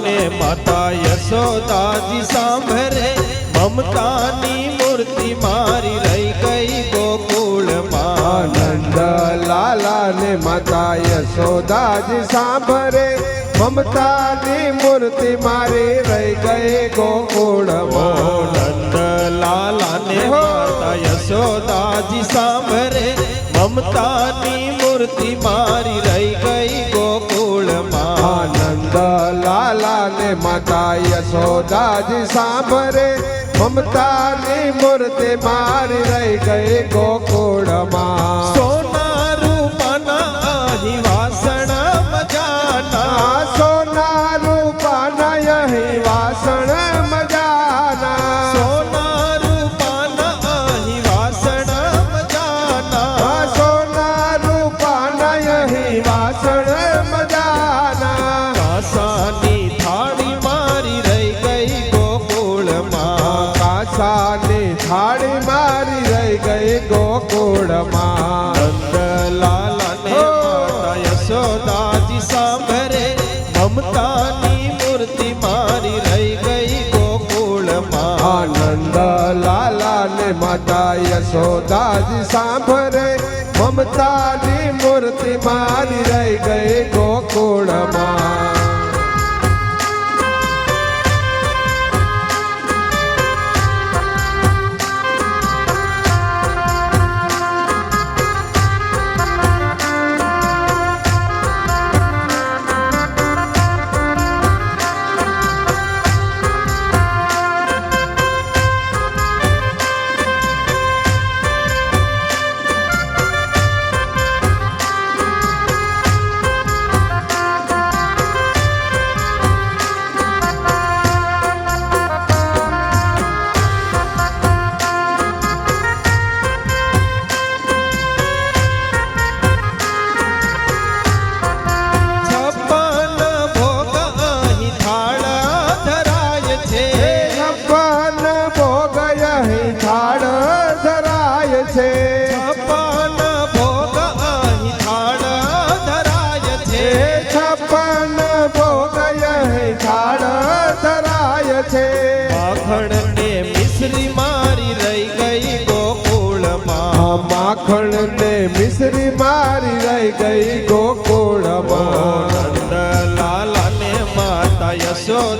માતા યશોદાજી સાંભળે મમતાની મૂર્તિ મારી રહી ગઈ ગોકુળમાં આનંદ લાલા ને માતા યશોદાજી સાંભળે મમતાની મૂર્તિ મારી રહી ગઈ ગોકુળમાં નંદ લાલાને માતા યશોદાજી સાંભળે મમતાની મૂર્તિ મારી રહી ગઈ ને માતા યશોદાજી સાંભરે મમતાની મૂર્તિ મારી રહી ગઈ ગોકુળમાં. કાસાની થાળી મારી રહી ગઈ ગોકુળમાં નંદલાલાને માતા યશોદાજી સાંભળે મમતાની મૂર્તિ મારી રહી ગઈ ગોકુળમાં આનંદ લાલા ને માતા યશોદાજી સાંભળે મમતાની મૂર્તિ મારી રહી ગઈ ગોકુળમાં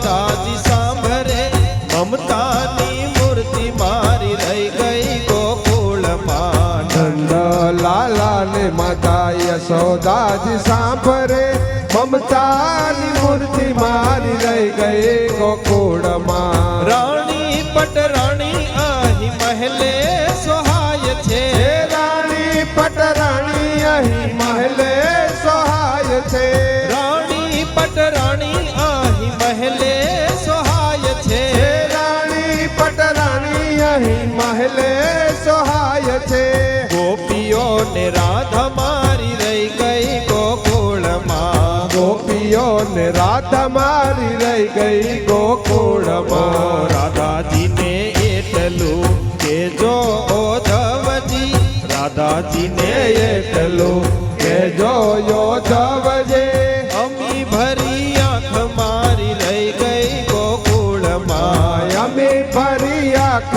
યશોદાજી સાંભળે મમતાની મૂર્તિ મારી રહી ગઈ ગોકુળમાં નંદ લાલા ને માતા યશોદાજી સાંભળે મમતાની મૂર્તિ મારી રહી ગઈ ગોકુળમાં રાણી પટરાણી અહીં મહેલે સોહાય ગોપીઓને રાધા મારી રહી ગઈ ગોકુળમાં. ગોપીઓને રાધા મારી રહી ગઈ ઓ ગોકુળમાં. રાધાજીને એટલું કે જો ઓધવજી. રાધાજીને એટલું કે જોયો યો અમી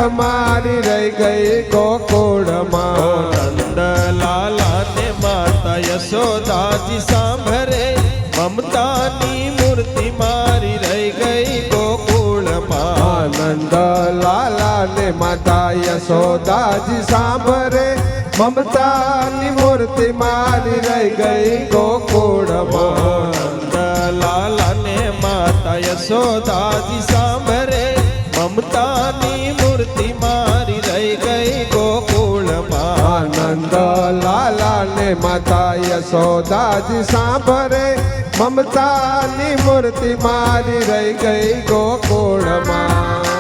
મારી રહી ગઈ ગોકુળમાં નંદલાલાને માતા યશોદાજી સાંભળે મમતાની મૂર્તિ મારી રહી ગઈ ગોકુળમાં આનંદ લાલા ને માતા યશોદાજી સાંભળે મમતાની મૂર્તિ મારી રહી ગઈ ગોકુળમાં નંદલાલાને માતા યશોદાજી સાંભળે યશોદાજી સાંભરે મમતાની મૂર્તિ મારી રહી ગઈ ગોકુળમાં.